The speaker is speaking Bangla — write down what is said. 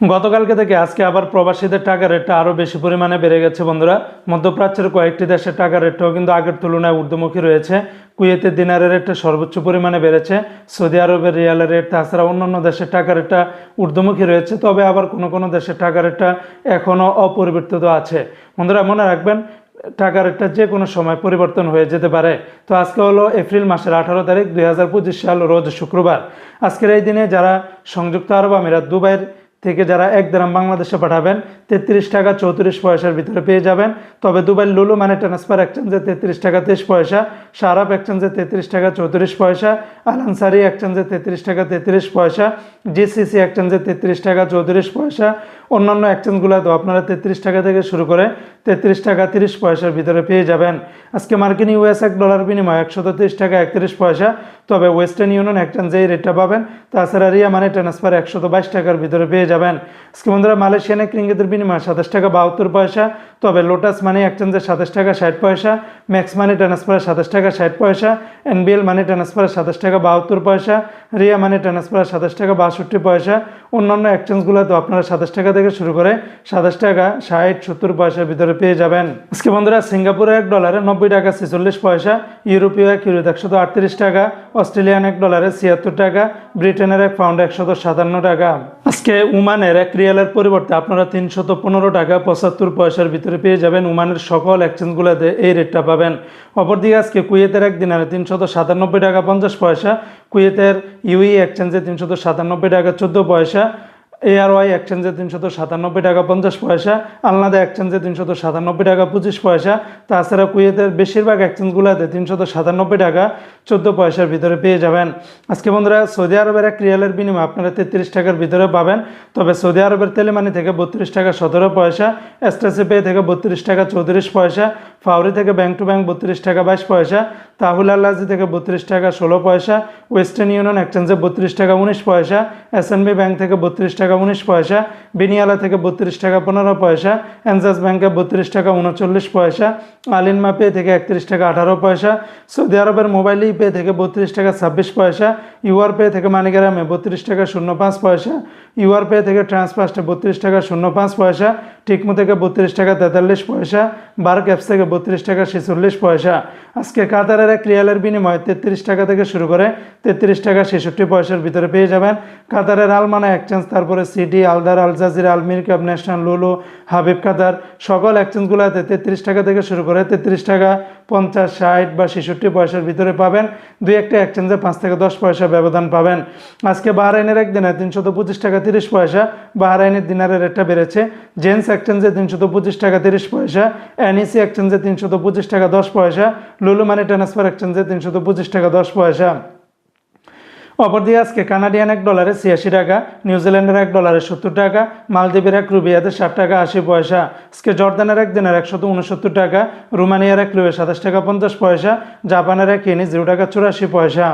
গতকালকে থেকে আজকে আবার প্রবাসীদের টাকা রেটটা আরও বেশি পরিমাণে বেড়ে গেছে বন্ধুরা। মধ্যপ্রাচ্যের কয়েকটি দেশের টাকা রেটটাও কিন্তু আগের তুলনায় ঊর্ধ্বমুখী রয়েছে। কুয়েতের দিনারের রেটটা সর্বোচ্চ পরিমাণে বেড়েছে। সৌদি আরবের রিয়ালের রেট, তাছাড়া অন্যান্য দেশের টাকা রেটটা ঊর্ধ্বমুখী রয়েছে। তবে আবার কোনো কোনো দেশের টাকা রেটটা এখনও অপরিবর্তিত আছে। বন্ধুরা, মনে রাখবেন টাকা রেটটা যে কোনো সময় পরিবর্তন হয়ে যেতে পারে। তো আজকে হলো এপ্রিল মাসের আঠারো তারিখ, দুই হাজার পঁচিশ সাল, রোজ শুক্রবার। আজকের এই দিনে যারা সংযুক্ত আরব আমিরাত, দুবাইয়ের থেকে যারা এক দ্রাম বাংলাদেশে পাঠাবেন, তেত্রিশ টাকা চৌত্রিশ পয়সার ভিতরে পেয়ে যাবেন। তবে দুবাই লুলু মানে ট্রান্সফার এক্সচেঞ্জে তেত্রিশ টাকা তেইশ পয়সা সারাপ এক্সচেঞ্জে তেত্রিশ টাকা চৌত্রিশ পয়সা আলানসারি এক্সচেঞ্জে তেত্রিশ টাকা তেত্রিশ পয়সা জিসিসি এক্সচেঞ্জে তেত্রিশ টাকা চৌত্রিশ পয়সা অন্যান্য এক্সচেঞ্জগুলোতেও আপনারা তেত্রিশ টাকা থেকে শুরু করে তেত্রিশ টাকা তিরিশ পয়সার ভিতরে পেয়ে যাবেন। আজকে মার্কিন ইউএস এক ডলার বিনিময় একশত তেইশ টাকা একত্রিশ পয়সা। তবে ওয়েস্টার্ন ইউনিয়ন এক্সচেঞ্জে এই রেটটা পাবেন। তাছাড়া রিয়া মানে ট্রান্সফার একশত বাইশ টাকার ভিতরে পেয়ে যাবেন। আজকে বন্ধুরা মালয়েশিয়ান এক রিঙ্গিতের বিনিময় সাতাশ টাকা বাহাত্তর পয়সা। তবে লোটাস মানি এক্সচেঞ্জে সাতাশ টাকা ষাট পয়সা। ম্যাক্স মানি ট্রান্সফারে সাতাশ টাকা ষাট পয়সা। এনবিএল মানি ট্রান্সফারে সাতাশ টাকা বাহাত্তর পয়সা। রিয়া মানি ট্রান্সফারে সাতাশ টাকা বাষট্টি পয়সা। অন্যান্য এক্সচেঞ্জগুলোতে আপনারা সাতাশ টাকা থেকে শুরু করে সাতাশ টাকা, ষাট, সত্তর পয়সার ভিতরে পেয়ে যাবেন। আজকে বন্ধুরা, সিঙ্গাপুরে এক ডলারে নব্বই টাকা, ছেচল্লিশ পয়সা, ইউরোপীয় এক ইউরোতে একশত আটত্রিশ টাকা, অস্ট্রেলিয়ান এক ডলারে ছিয়াত্তর টাকা, ব্রিটেনের এক পাউন্ড একশত সাতান্ন টাকা। আজকে উমানের এক রিয়ালের পরিবর্তে আপনারা তিনশত পনেরো টাকা, পঁচাত্তর পয়সার ভিতরে পেয়ে যাবেন উমানের সকল এক্সচেঞ্জগুলোতে এই রেটটা পাবেন। অপরদিকে আজকে কুয়েতের এক দিনারে তিনশত সাতানব্বই টাকা, পঞ্চাশ পয়সা, কুয়েতের ইউই এক্সচেঞ্জে তিনশত সাতানব্বই টাকা, চোদ্দ পয়সা এআরওয়াই এক্সচেঞ্জে তিনশত সাতানব্বই টাকা পঞ্চাশ পয়সা আলনাদা এক্সচেঞ্জে তিনশত সাতানব্বই টাকা পঁচিশ পয়সা, তাছাড়া কুয়েতের বেশিরভাগ এক্সচেঞ্জগুলোতে তিনশত সাতানব্বই টাকা চোদ্দ পয়সার ভিতরে পেয়ে যাবেন। আজকে বন্ধুরা, সৌদি আরবের এক রিয়ালের বিনিময় আপনারা তেত্রিশ টাকার ভিতরে পাবেন। তবে সৌদি আরবের তেলেমানি থেকে বত্রিশ টাকা সতেরো পয়সা এসটাসি পে থেকে বত্রিশ টাকা চৌত্রিশ পয়সা, ফাউরি থেকে ব্যাংক টু ব্যাংক বত্রিশ টাকা বাইশ পয়সা, তাহুল আল্লাজি থেকে বত্রিশ টাকা ষোলো পয়সা, ওয়েস্টার্ন ইউনিয়ন এক্সচেঞ্জে বত্রিশ টাকা উনিশ পয়সা এসএনবি ব্যাংক থেকে বত্রিশ টাকা উনিশ পয়সা, বেনিয়ালা থেকে বত্রিশ টাকা পনেরো পয়সা, এনজাস ব্যাংকে বত্রিশ টাকা উনচল্লিশ পয়সা আলিনমা পে থেকে একত্রিশ টাকা আঠারো পয়সা, সৌদি আরবের মোবাইল ই পে থেকে বত্রিশ টাকা ছাব্বিশ পয়সা ইউআর পে থেকে মানিগ্রামে বত্রিশ টাকা শূন্য পাঁচ পয়সা ইউআর পে থেকে ট্রান্সফার্স্টে বত্রিশ টাকা শূন্য পাঁচ পয়সা টিকমো থেকে বত্রিশ টাকা তেতাল্লিশ পয়সা বার্ক অ্যাপস থেকে বত্রিশ টাকা ছেচল্লিশ পয়সা। আজকে কাতারের এক রিয়ালের বিনিময়ে তেত্রিশ টাকা থেকে শুরু করে তেত্রিশ টাকা ছেষট্টি পয়সার ভিতরে পেয়ে যাবেন। কাতারের আলমানা এক্সচেঞ্জ তারপরে সিডি আলদার আল জাজিরা আলমির কাপ ন্যাশনাল লুলু, হাবিব কাতার, সকল এক্সচেঞ্জগুলোতে তেত্রিশ টাকা থেকে শুরু করে তেত্রিশ টাকা। পঞ্চাশ, ষাট বা ছেষট্টি পয়সার ভিতরে পাবেন। দুই একটা এক্সচেঞ্জে পাঁচ থেকে দশ পয়সা ব্যবধান পাবেন। আজকে বাহরাইনের একদিনে তিনশত পঁচিশ টাকা তিরিশ পয়সা, বাহরাইনের দিনারের রেটটা বেড়েছে। জেন্টস এক্সচেঞ্জে তিনশত পঁচিশ টাকা তিরিশ পয়সা, এনইসি এক্সচেঞ্জে তিনশত পঁচিশ টাকা দশ পয়সা লুলু মানি ট্রান্সফার এক্সচেঞ্জে তিনশত পঁচিশ টাকা দশ পয়সা। অপরদিকে আজকে কানাডিয়ান এক ডলারে ছিয়াশি টাকা নিউজিল্যান্ডের এক ডলারে সত্তর টাকা, মালদ্বীপের এক রুবিয়াতে ষাট টাকা আশি পয়সা। আজকে জর্দানের এক দিনের একশত উনসত্তর টাকা, রোমানিয়ার এক রুবে সাতাশ টাকা পঞ্চাশ পয়সা, জাপানের এক ইনি জিরো টাকা চুরাশি পয়সা।